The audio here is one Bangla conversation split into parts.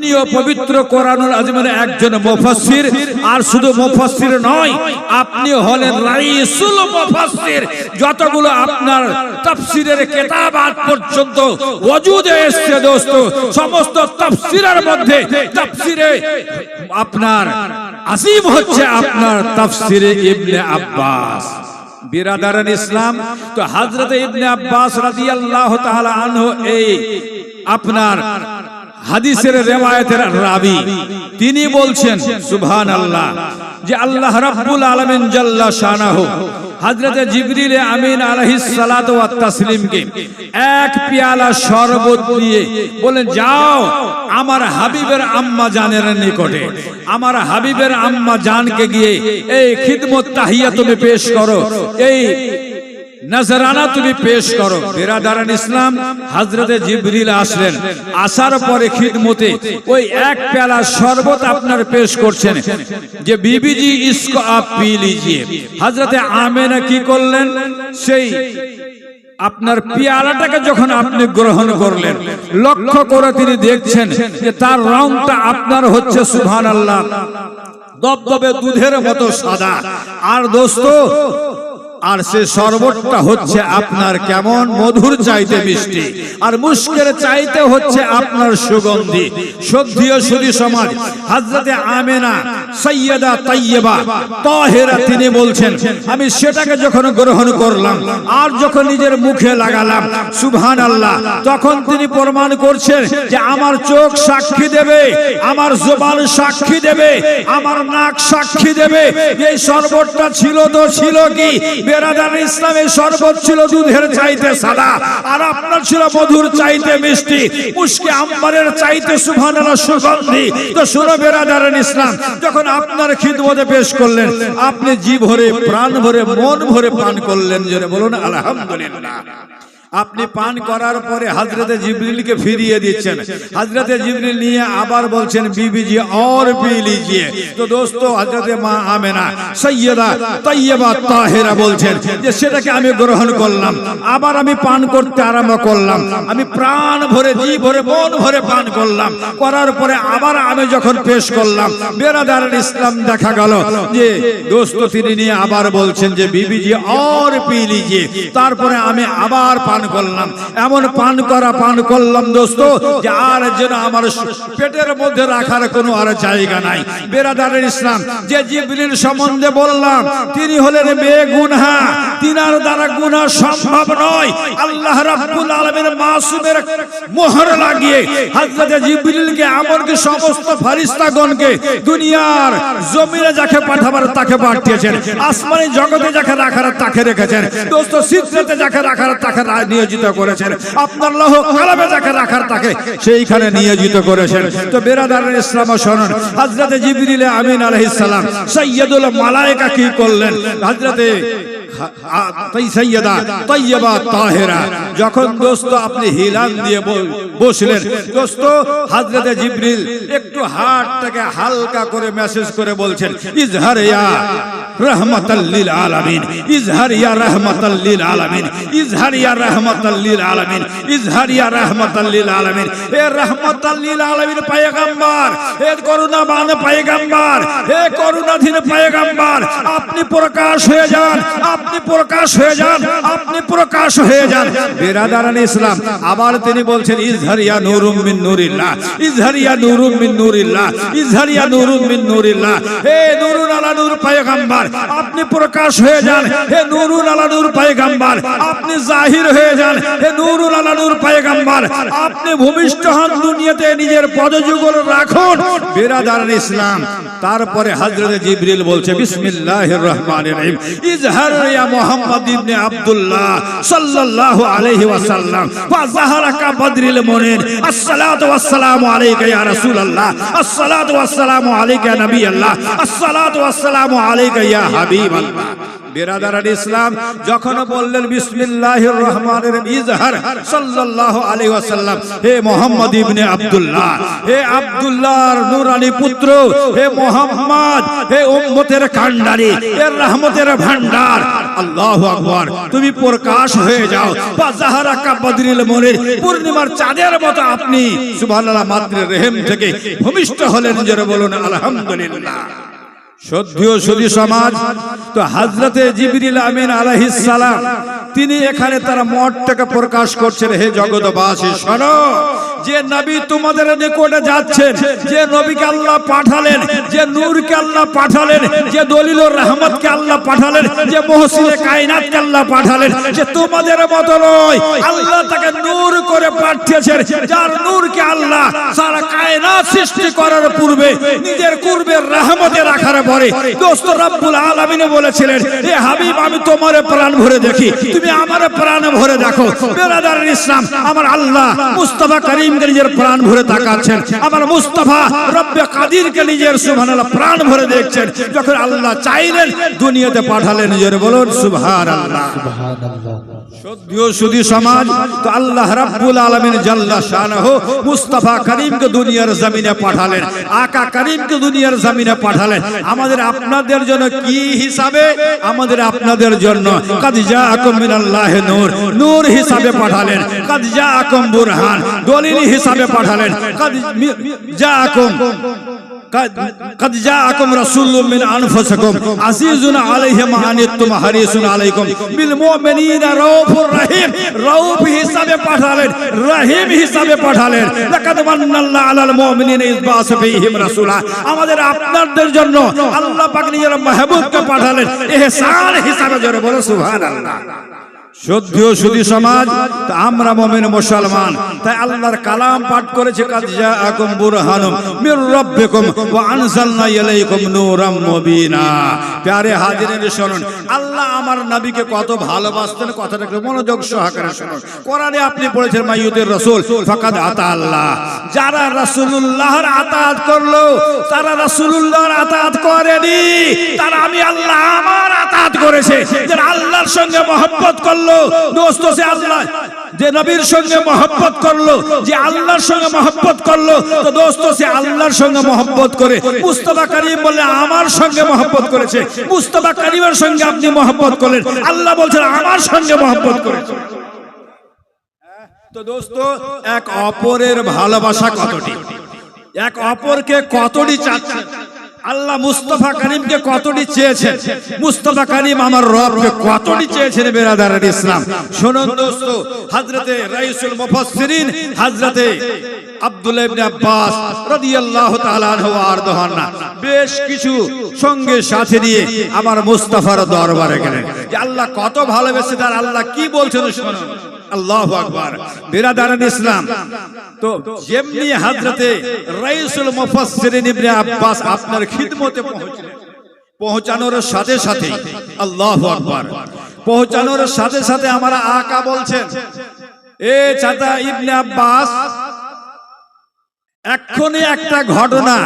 তিনিও পবিত্র কোরআনুল আজমের একজন মুফাসসির। আর শুধু মুফাসসির নয়, আপনি হলেন রাইসুল মুফাসসির। যতগুলো আপনার তাফসীরের কিতাব আজ পর্যন্ত ওজুদে এসেছে দোস্ত, সমস্ত তাফসীরের মধ্যে তাফসীরে আপনার আসিম হচ্ছে আপনার তাফসীরে ইবনে আব্বাস। বিরাদারান ইসলাম, তো হযরত ইবনে আব্বাস রাদিয়াল্লাহু তাআলা আনহু এই আপনার হাদিসের রেওয়ায়তের রাবি। তিনি বলছেন সুবহান আল্লাহ যে আল্লাহ রাব্বুল আলামিন জাল্লা শানাহু হযরতে জিবরিল আমিন আলাইহিস সালাতু ওয়াত তাসলিমকে এক পেয়ালা শরবত দিয়ে বলেন যাও আমার হাবিবের আম্মা জানের নিকটে আমার হাবিবের আম্মা জানকে গিয়ে এই খিদমত তাহিয়া তুমি পেশ করো। এই নজরানা তুমি পেশ করো। বেরাদারান ইসলাম হজরতে জিবরিল আসলেন। আসার পরে খিদমতে ওই এক পেলা শরবত আপনার পেশ করছেন। যে বিবিজি ইসকো আপ পি লিজিয়ে। হজরতে আমেনা কি করলেন? সেই আপনার পিয়ালাটাকে যখন আপনি গ্রহণ করলেন, লক্ষ্য করে তিনি দেখছেন যে তার রংটা আপনার হচ্ছে সুবহান আল্লাহ দবদবে দুধের মতো সাদা। আর দোস্ত আর সে শরবতটা হচ্ছে আপনার কেমন মধুর চাইতে মিষ্টি। আর মুস্কের চাইতে হচ্ছে আপনার সুগন্ধি। সদ্ধিও সুদী সমাজ হাজরতে আমেনা সৈয়দা তাইয়েবা তাহেরা তিনি বলছেন আমি সেটাকে যখন গ্রহণ করলাম আর যখন নিজের মুখে লাগালাম সুবহান আল্লাহ তখন তিনি প্রমাণ করছেন যে আমার চোখ সাক্ষী দেবে আমার জবান সাক্ষী দেবে আমার নাক সাক্ষী দেবে এই শরবতটা ছিল তো ছিল কি? বেরাদার ইসলামের শরবত ছিল দুধের চাইতে সাদা, আর আপনার ছিল মধুর চাইতে মিষ্টি। উস্কে আম্বারের চাইতে সুভানারা সুগন্ধি। তো শুনো বেরাদার ইসলাম, যখন আপনার খিদমতে পেশ করলেন, আপনি জি ভরে, প্রাণ ভরে, মন ভরে পান করলেন, জোরে বলুন, আলহামদুলিল্লাহ। আপনি পান করার পরে হাজরতে জিবরিলকে ফিরিয়ে দিচ্ছেন। হাজরতে জিবরিল নিয়ে আবার বলছেন বিবি জি আর পি লিজিয়ে তো দোস্ত হাজরতে মা আমেনা সৈয়দা তৈয়বা তাহেরা বলছেন যে সেটাকে আমি গ্রহণ করলাম আবার আমি পান করতে আরম্ভ করলাম আমি প্রাণ ভরে জি ভরে মন ভরে পান করলাম করার পরে আবার আমি যখন পেশ করলাম বেরাদার ইসলাম দেখা গেল যে দোস্ত তিনি নিয়ে আবার বলছেন যে বিবি জি আর পি লিজিয়ে তারপরে আমি আবার পান করলাম। এমন পান করা, পান করলাম, দোস্ত, যে আর যেন আমার পেটের মধ্যে রাখার কোনো আর জায়গা নাই। বেরাদারের ইসলাম, যে জিবরিল সম্বন্ধে বললাম, তিনি হলেন বেগুনহা তিনার দ্বারা গুনাহ সম্ভব নয়। আল্লাহ রাব্বুল আলামিন মাসুমের মোহর লাগিয়ে হযরত জিবরিলকে এমনকি সমস্ত ফেরেশতাগণকে দুনিয়ার জমিনে যাকে পাঠাবার, তাকে পাঠিয়েছেন। আসমানি জগতে যাকে রাখার, তাকে রেখেছেন। দোস্ত সিদ্ধাতে যাকে রাখার, তাকে নিয়োজিত করেছেন। আপনার লহ কালামে যাকে রাখার তাকে সেইখানে নিয়োজিত করেছেন। তো বেরাদার ইসলাম শরণ হাজরাতে জিবরিল আমিন আলহিসাম সৈয়দুল মালায়কা কি করলেন? হযরতে সৈয়দা তৈয়বা তাহেরা, যখন দোস্ত আপনি হিলান দিয়ে বসলেন, দোস্ত হাজরতে জিবরিল একটু হাতটাকে হালকা করে মেসেজ করে বলছেন, ইজহার ইয়া রহমাতাল লিল আলামিন, ইজহার ইয়া রহমাতাল লিল আলামিন, ইজহার ইয়া রহমাতাল লিল আলামিন, ইজহার ইয়া রহমাতাল লিল আলামিন এ রহমাতাল লিল আলামিন পয়গম্বর এ করুণাবান পয়গম্বর, হে করুণাধীন পয়গম্বর, আপনি প্রকাশ হয়ে যান, আপনি প্রকাশ হয়ে যান আপনি প্রকাশ হয়ে যান। বেরাদারান ইসলাম আবার তিনি বলছেন ইজহারিয়া নুরুম মিন নুরিল্লাহ ইজহারিয়া নুরুম মিন নুরিল্লাহ ইজহারিয়া নুরুম মিন নুরিল্লাহ। হে নুরুন আলা নূর পয়গম্বর আপনি প্রকাশ হয়ে যান। হে নুরুন আলা নূর পয়গম্বর আপনি জাহির হয়ে যান। হে নূরুন আলা নূর পয়গম্বর। আপনি ভূমিষ্ঠ হন দুনিয়াতে নিজের পদযুগল রাখুন। বেরাদারান ইসলাম। তারপরে হযরত জিবরিল বলছে, বিসমিল্লাহির রহমানির রহিম। ইজহার ইয়া মুহাম্মদ ইবনে আব্দুল্লাহ সাল্লাল্লাহু আলাইহি ওয়াসাল্লাম। ওয়া যাহারাকা বদরিল মুনির। আসসালাতু ওয়াসসালামু আলাইকা ইয়া রাসূলুল্লাহ। আসসালাতু ওয়াসসালামু আলাইকা নবী আল্লাহ। আসসালাতু ওয়াসসালামু আলাইকা ইয়া হাবিবাল্লাহ বিরাদার ইসলাম, যখন বললেন, বিসমিল্লাহির রহমানির ইজহার সাল্লাল্লাহু আলাইহি ওয়াসাল্লাম, হে মোহাম্মদ ইবনে আব্দুল্লাহ, হে আব্দুল্লাহর নূরানী পুত্র, হে মোহাম্মদ, হে উম্মতের হে রহমতের ভান্ডার আল্লাহু তুমি প্রকাশ হয়ে যাও। বা জাহারা মনির, পূর্ণিমার চাঁদের মতো আপনি, সুবহানাল্লাহ মাত্র রহিম থেকে ভূমিষ্ঠ হলেন জোরে বলুন, আলহামদুলিল্লাহ। সদ্যীয় সুদী সমাজ, তো হাজরতে জিবরিল আমিন সালাম, তিনি এখানে তার মঠটাকে প্রকাশ করছেন, হে জগৎবাসী, শোনো। যে নবী তোমাদের নিকটে যাচ্ছেন, যে নবীকে আল্লাহ পাঠালেন, যে নূরকে আল্লাহ পাঠালেন, যে দলিলুর রহমতকে আল্লাহ পাঠালেন, যে মহসিনে কায়নাতকে আল্লাহ পাঠালেন, যে তোমাদের মতো নয়, আল্লাহ তাকে নূর করে পাঠিয়েছেন, যার নূরকে আল্লাহ সারা কায়নাত সৃষ্টি করার পূর্বে, নিজের পূর্বের রহমতে রাখার পরে দোস্ত রব্বুল আলামিন বলেছিলেন, এ হাবিব, আমি তোমার প্রাণ ভরে দেখি, তুমি আমার প্রাণ ভরে দেখো। বেরাদার ইসলাম, আমার আল্লাহ মুস্তাফা করিমকে নিজের প্রাণ ভরে তাকাচ্ছেন। আমার মুস্তফা রব্বে কাদিরকে নিজের সুবহানাল্লাহ প্রাণ ভরে দেখছেন। যখন আল্লাহ চাইলেন দুনিয়াতে পাঠালেন নিজের বলুন সুবহানাল্লাহ। সদ্য সুদী সমাজ তো আল্লাহ রাব্বুল আলামিন জাল্লা শানাহু মুস্তাফা করিমকে দুনিয়ার জমিনে পাঠালেন আকা করিমকে দুনিয়ার জমিনে পাঠালেন আমাদের আপনাদের জন্য কি হিসাবে আমাদের আপনাদের জন্য কাদ জাআকুম মিনাল্লাহি নূর নূর হিসাবে পাঠালেন কাদ জাআকুম বুরহান দলিল হিসাবে পাঠালেন কাদ জাআকুম قد قد جاءكم رسول من انفسكم عزيز عليه ما عنتم حريص عليكم بالمؤمنين رؤوف রাউফুর রহিম রাউফ হিসাবে পাঠালেন, রহিম হিসাবে পাঠালেন। লাকাদ মান্নাল্লাহ আলাল মুমিনিন ইসবাস ফীহিম রাসূলা। আমাদের আপনাদের জন্য আল্লাহ পাক নিজের মাহবুবকে পাঠালেন ইহসান হিসাবে জোরে বলো, সুবহানাল্লাহ। শুদ্ধিও শুধু সমাজ, তা আমরা মমিন মুসলমান। তাই আল্লাহর কালাম পাঠ করেছে কাজা আকুম বুরহানুম মির রব্বিকুম ওয়া আনজালনা ইলাইকুম নূরাম মুবিনা। প্যারে হাজিরিন শুনুন। আল্লাহ আমার নবীকে কত ভালোবাসতেন, কথাটা একটু মনোযোগ সহকারে শুনুন। কোরআনে আপনি পড়েছেন, মাইয়ুতের রাসূল, ফাকাদ আতা আল্লাহ যারা রাসূলুল্লাহর আতাত করল, তারা রাসূলুল্লাহর আতাত করেনি। তারা আমি আল্লাহ আমার আতাত করেছে। যারা আল্লাহর সঙ্গে মহব্বত করল, দোস্ত সে আল্লাহ যে নবীর সঙ্গে মহব্বত করল, যে আল্লাহর সঙ্গে মহব্বত করল, তো দোস্ত, সে আল্লাহর সঙ্গে মহব্বত করে, মুস্তফা করিম বলে আমার সঙ্গে মহব্বত করেছে। মুস্তফা করিমের সঙ্গে আপনি মহব্বত করলেন। আল্লাহ বলছেন, আমার সঙ্গে মহব্বত করেছে। তো দোস্ত, এক অপরের ভালোবাসা কতটি? এক অপরকে কতটি চাচ্ছে? আল্লাহ মুস্তফা করিমকে কতটি চেয়েছেন? মুস্তফা করিম আমার রবকে কতটি চেয়েছেন বেরাদার ইসলাম? শুনুন দোস্ত হযরতে রাইসুল মুফাসসিরিন হযরতে আব্দুল্লাহ ইবনে আব্বাস রাদিয়াল্লাহু তাআলা আনহু আরদাহান্না বেশ কিছু সঙ্গে সাথে নিয়ে আমার মুস্তাফার দরবারে গেলেন। যে আল্লাহ কত ভালোবেসে তার আল্লাহ কি বলছেন শুনুন। আল্লাহু আকবার। বিরাদারান ইসলাম। তো যেমনি হযরতে রাইসুল মুফাসসিরিন ইবনে আব্বাস আপনার খিদমতে পৌঁছলেন, পৌঁছানোর সাথে সাথে আল্লাহু আকবার। পৌঁছানোর সাথে সাথে আমরা আকা বলছেন, এ চাচা ইবনে আব্বাস, এক্ষুনি একটা ঘটনা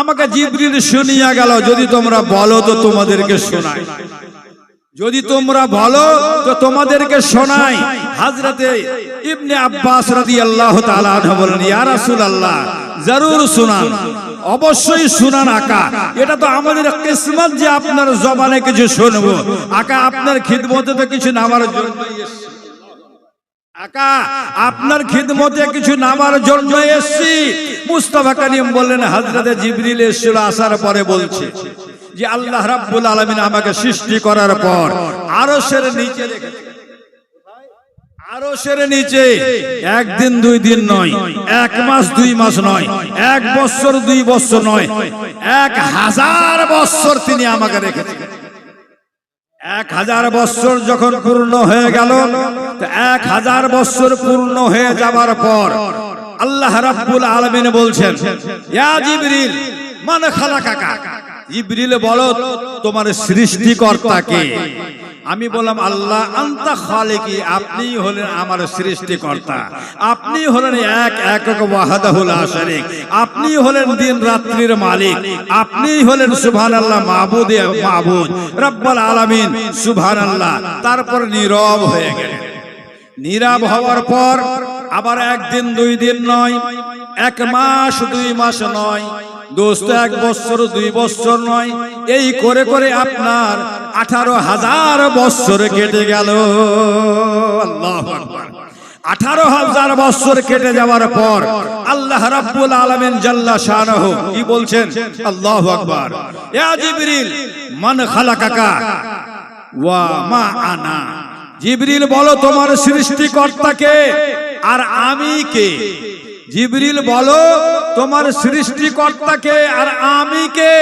আমাকে জিবরিল শুনিয়া গেল, যদি তোমরা বলো তো তোমাদেরকে শোনাই। যদি তোমরা ভালো, তো তোমাদেরকে শোনাই। হাজরতে ইবনে আব্বাস তাআলা আনহু বলেন ইয়া রাসূলুল্লাহ, জরুর শুনান, অবশ্যই শুনান আকা। এটা তো আমাদের কিসমত যে আপনার জবানে কিছু শুনব। আকা, আপনার খিদমতে তো কিছু নামার জন্য আকা, আপনার খিদমতে কিছু নামার জন্য এসেছি। মুস্তাফা করিম বললেন হযরতে জিবরিল এসেছিল, আসার পরে বলছে। যে আল্লাহ রাব্বুল আলামিন আমাকে সৃষ্টি করার পর আরশের নিচে রেখেছে আরশের নিচে একদিন, দুই দিন নয়, এক মাস, দুই মাস নয়, এক বছর, দুই বছর নয়, এক হাজার বছর তিনি আমাকে রেখেছেন। এক হাজার বছর যখন পূর্ণ হয়ে গেল এক হাজার বছর পূর্ণ হয়ে যাবার পর আল্লাহ রাব্বুল আলামিন বলছেন মান খালাকাকা? জিবরিল বলো, তোমার সৃষ্টিকর্তাকে। আমি বললাম, আল্লাহ আন্তা খালিকি আপনি হলেন আমার সৃষ্টিকর্তা। আপনি হলেন এক একক ওয়াহাদাহুল আশারিক আপনি হলেন দিন রাত্রির মালিক। আপনি হলেন সুবহানাল্লাহ মাহবুদে মাহবুদ রব্বাল আলামিন, সুবহানাল্লাহ। তারপর নীরব হয়ে গেলেন। নীরব হওয়ার পর আবার একদিন, দুই দিন নয়, এক মাস, দুই মাস নয় দোস্ত, এক বছর, দুই বছর নয়, এই করে করে আপনার আঠারো হাজার বছর কেটে গেল। আল্লাহু। আঠারো হাজার বছর কেটে যাওয়ার পর আল্লাহ রাব্বুল আলামিন জাল্লা শানাহু কি বলছেন? আল্লাহু আকবার। জিবরিল, মান খালাকাকা ওয়া মা আনা। জিবরিল বলো, তোমার সৃষ্টিকর্তাকে আর আমি কে? জিবরিল বলো তোমার সৃষ্টিকর্তাকে আর আমি কে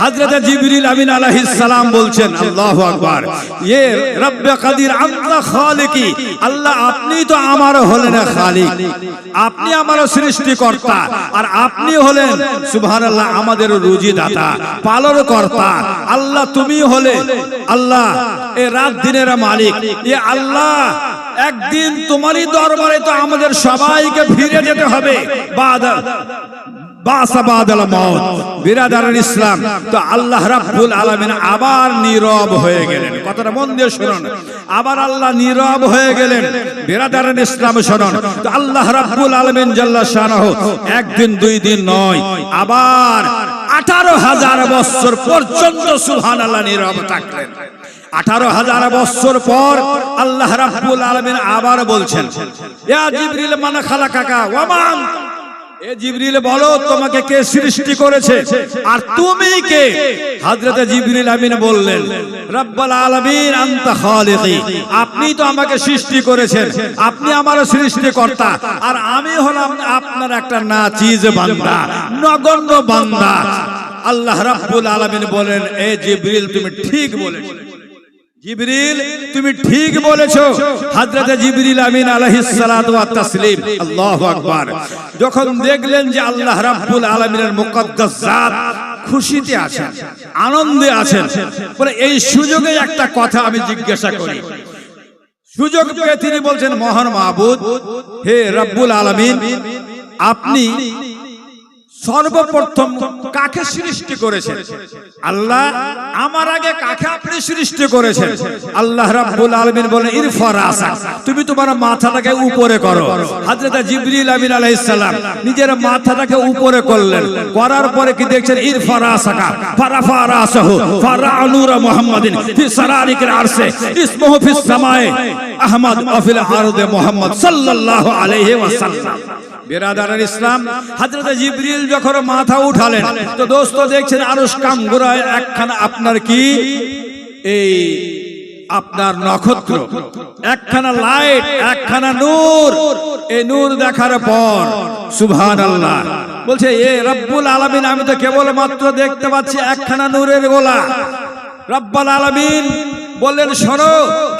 হযরত জিবরিল আমিন আলাইহিস সালাম বলছেন আল্লাহু আকবার। ইয়ে রব্বে কাদির আনতা খালিকি আল্লাহ আপনি তো আমার হলেন খালিক। আপনি আমার সৃষ্টিকর্তা আর আপনি হলেন সুবহানাল্লাহ আমাদের রুজি দাতা পালন কর্তা আল্লাহ তুমি হলে আল্লাহ এ রাত দিনের মালিক। এ আল্লাহ একদিন তোমারই দরবারে তো আমাদের সবাইকে ফিরে যেতে হবে। বাদ বিরাদারুল ইসলাম। তো আল্লাহ রাব্বুল আলামিন আবার নীরব হয়ে গেলেন। কথাটা মন দিয়ে শুনুন। আবার আল্লাহ নীরব হয়ে গেলেন। বিরাদারুল ইসলাম শুনুন। তো আল্লাহ রাব্বুল আলামিন জাল্লা শানাহু, একদিন, দুই দিন নয়, আবার আঠারো হাজার বছর পর্যন্ত সুবহানাল্লাহ নীরব থাকলেন। আঠারো হাজার বছর পর আল্লাহ রাব্বুল আলামিন আবার বলছেন জিবরিল মান ওয়া মান এ জিবরিল, বলো, তোমাকে কে সৃষ্টি করেছে? আর তুমি কে? হযরত জিবরিল আমিন বললেন, রব্বুল আলামিন আনতা আপনি তো আমাকে সৃষ্টি করেছেন, আপনি আমার সৃষ্টিকর্তা, আর আমি হলাম আপনার একটা নাচিজ বান্দা, নগণ্য বান্দা। আল্লাহ রাব্বুল আলামিন বলেন, এ জিবরিল, তুমি ঠিক বলেছ। জিবরিল, তুমি ঠিক বলেছ। হযরত জিবরিল আমিন আলাইহিস সালাতু ওয়া তাসলিম। আল্লাহু আকবার। যখন দেখলেন যে আল্লাহ রাব্বুল আলামিনের মুকদ্দাস জাত খুশিতে আছেন, আনন্দে আছেন, বলে এই সুযোগে একটা কথা আমি জিজ্ঞাসা করি। সুযোগ পেয়ে তিনি বলছেন, মহান মাহবুদ, হে রব্বুল আলামিন, আপনি সর্বপ্রথম কাকে সৃষ্টি করেছেন? আল্লাহ আমার আগে কাকে আপনি সৃষ্টি করেছেন? আল্লাহ রাব্বুল আলামিন বলেন ইরফারাসা তুমি তোমার মাথাটাকে উপরে করো। হযরত জিবরিল আমিন আলাইহিস সালাম নিজের মাথাটাকে উপরে করলেন। করার পরে কি দেখছেন? ইরফার ইরফারাসাকা ফারাফা রাসাহু ফারানুর মুহাম্মাদিন, ফি সারারিকিল আরশে, ইসমুহু ফিস সামায়ে। আহমদ ওয়া আরদে মুহাম্মদ সাল্লাল্লাহু আলাইহি ওয়াসাল্লাম। বেরাদার ইসলাম, হাজরত জিবরিল যখন মাথা উঠালেন, তো দোস্ত দেখছেন আরস কামগুরায় একখানা আপনার কি? এই আপনার নক্ষত্র, একখানা লাইট, একখানা নূর। এই নূর দেখার পর সুবহান আল্লাহ বলছে, এ রব্বুল আলামিন, আমি তো কেবল মাত্র দেখতে পাচ্ছি একখানা নূরের গোলা। রব্বাল আলামিন বললেন, শোনো,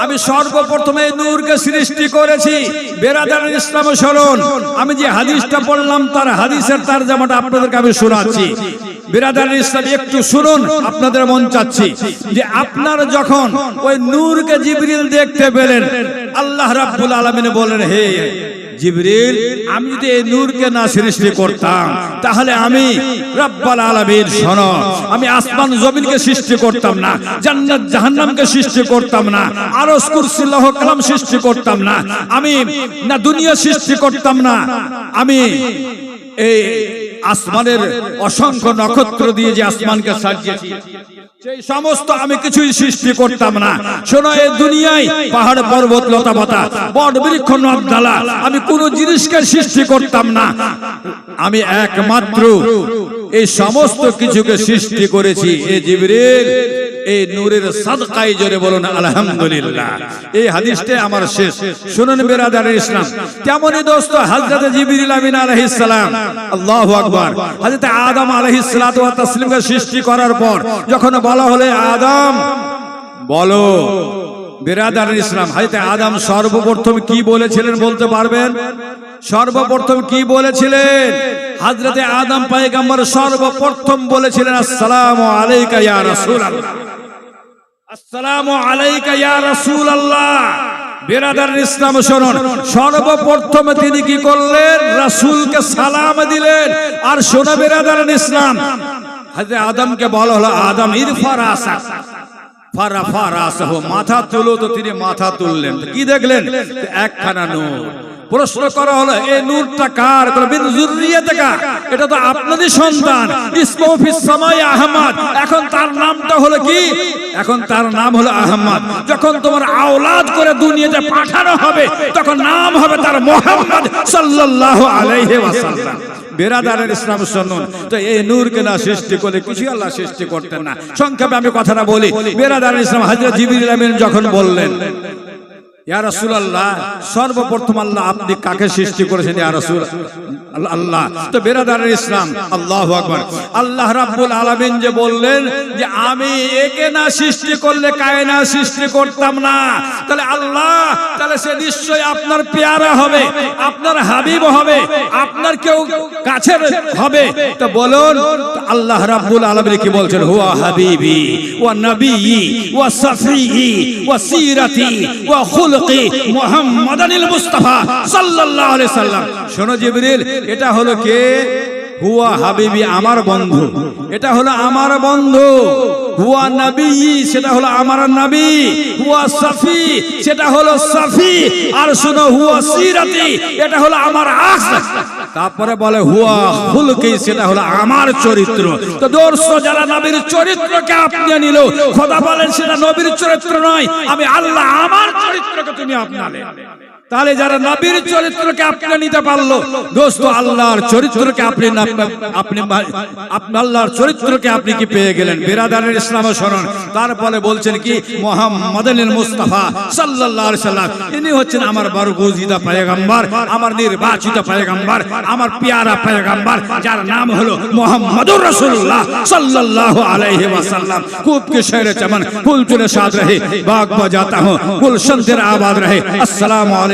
আমি সর্বপ্রথমে নূরকে সৃষ্টি করেছি। বেরাদার ইসলাম শরণ আমি যে হাদিসটা বললাম, তার হাদিসের তার জামাটা আপনাদেরকে আমি শোনাচ্ছি। বিরাদার ইসলাম, একটু শুনুন, আপনাদের মন চাচ্ছি যে আপনার যখন ওই নূরকে জিবরিল দেখতে পেলেন, আল্লাহ রাব্বুল আলামিন বলেন হে জিবরিল, আমি যদি এই নূরকে না সৃষ্টি করতাম, তাহলে আমি রব্বাল আলামিন শোন, আমি আসমান জমিনকে সৃষ্টি করতাম না, জান্নাত জাহান্নামকে সৃষ্টি করতাম না, আরশ কুরসি লৌহ কালাম সৃষ্টি করতাম না, আমি না দুনিয়া সৃষ্টি করতাম না, আমি এই আসমানের অসংখ্য নক্ষত্র দিয়ে যে আসমানকে সাজিয়েছি, সেই সমস্ত আমি কিছুই সৃষ্টি করতাম না। শোনো এই দুনিয়ায় পাহাড়, পর্বত লতা পাতা বট, বৃক্ষ নদালা আমি কোন জিনিসকে সৃষ্টি করতাম না। আমি একমাত্র এই সমস্ত কিছুকে সৃষ্টি করেছি, এ জিবরিল। এই নূরের সাদকাই জোরে বলুন, আলহামদুলিল্লাহ। এই হাদিসটা আমার শেষ। শুনুন বেরাদার ইসলাম। তেমনই দোস্ত, হযরত জিবরিল আমিন আলাইহিস সালাম, আল্লাহু আকবার। হযরত আদম আলাইহিস সালাতু ওয়া তাসলিমকে সৃষ্টি করার পর যখন বলা হলো, আদম, বলো, বেরাদার ইসলাম হাইতে আদম সর্বপ্রথম কি বলেছিলেন বলতে পারবেন? সর্বপ্রথম কি বলেছিলেন? হাজরতে আদম পায়গাম্বর সর্বপ্রথম বলেছিলেন, আসসালামু আলাইকা ইয়া রাসূলুল্লাহ। আসসালামু আলাইকা ইয়া রাসূলুল্লাহ। বেরাদার ইসলাম, শুনুন, সর্বপ্রথমে তিনি কি করলেন? রাসূলকে সালাম দিলেন। আর শোনা বেরাদার ইসলাম হযরত আদমকে বলা হলো, আদম ইরফা রাসা ফারা ফারাসহ, মাথা তুলো তো তিনি মাথা তুললেন। কি দেখলেন? একখানা নূর। প্রশ্ন করা হলো, এই নূরটা কার? বিন জুররিয়াতে কার? এটা তো আপনাদের সন্তান। ইসমু ফিস আহমদ। এখন তার নামটা হলো কি? এখন তার নাম হলো আহমদ। যখন তোমার আওলাদ করে দুনিয়াতে পাঠানো হবে, তখন নাম হবে তার মোহাম্মদ সাল্লাল্লাহু আলাইহি ওয়াসাল্লাম। বেরাদারের ইসলাম শুনুন। তো এই নূরকে না সৃষ্টি করে কিছু আল্লাহ সৃষ্টি করতেন না। সংক্ষেপে আমি কথাটা বলি। বেরাদারের ইসলাম হাজরত জিবরিল আমিন যখন বললেন ইয়া সর্বপ্রথম আল্লাহ আপনি কাকে সৃষ্টি করেছেন ইয়া রাসূল আল্লাহ। তো বেরাদারের ইসলাম আল্লাহু আকবার। আল্লাহ রাব্বুল আলামিন যে বললেন যে আমি একে না সৃষ্টি করলে কায়না সৃষ্টি করতাম না। তাহলে আল্লাহ তাহলে সে নিশ্চয়ই আপনার পেয়ারা হবে আপনার হাবিব হবে আপনার কেউ কাছের হবে। তো বলুন আল্লাহ রাব্বুল আলামিন কি বলছেন? হুয়া হাবিবি ওয়া নবী ওয়া সফি ওয়া সিরাতি ওয়া খুলকি মুহাম্মাদানিল মুস্তাফা সাল্লাল্লাহু আলাইহি সাল্লাম। শোনো জিবরিল এটা হলো কে? হুয়া হাবিবি আমার বন্ধু। এটা হলো আমার বন্ধু। হুয়া নবী সেটা হলো আমার নবী। হুয়া সফি সেটা হলো সফি। আর শুনো হুয়া সিরাতি এটা হলো আমার আস তারপরে বলে হুয়া হুলকি সেটা হলো আমার চরিত্র। তো দর্শ যারা নবীর চরিত্রকে আপনি নিল খোদা বলেন সেটা নবীর চরিত্র নয় আমি আল্লাহ আমার চরিত্রকে তুমি আপনালে তাহলে যারা নবীর চরিত্রকে আপনি নিতে পারল, দোস্ত, আল্লাহর চরিত্রকে আপনি আপনি আল্লাহর চরিত্রকে আপনি কি পেয়ে গেলেন? বিরাদারের ইসলাম স্মরণ। তারপরে বলছেন কি মোহাম্মদিন মুস্তাফা সাল্লাহ সাল্লাম। ইনি হচ্ছেন আমার বরগুজিদা গজিদা পায়গাম্বার, আমার নির্বাচিত পায়গাম্বার, আমার পিয়ারা পায়গাম্বার, যার নাম হলো মোহাম্মদুর রসুল্লাহ সাল্লাহ আলাইহি ওয়াসাল্লাম। খুব কি শেরে চমন ফুল চুলে সাদ রহে বাগ বাজাতা হুম গুলশন দের আবাদ রহে। আসসালামু আলাইকুম।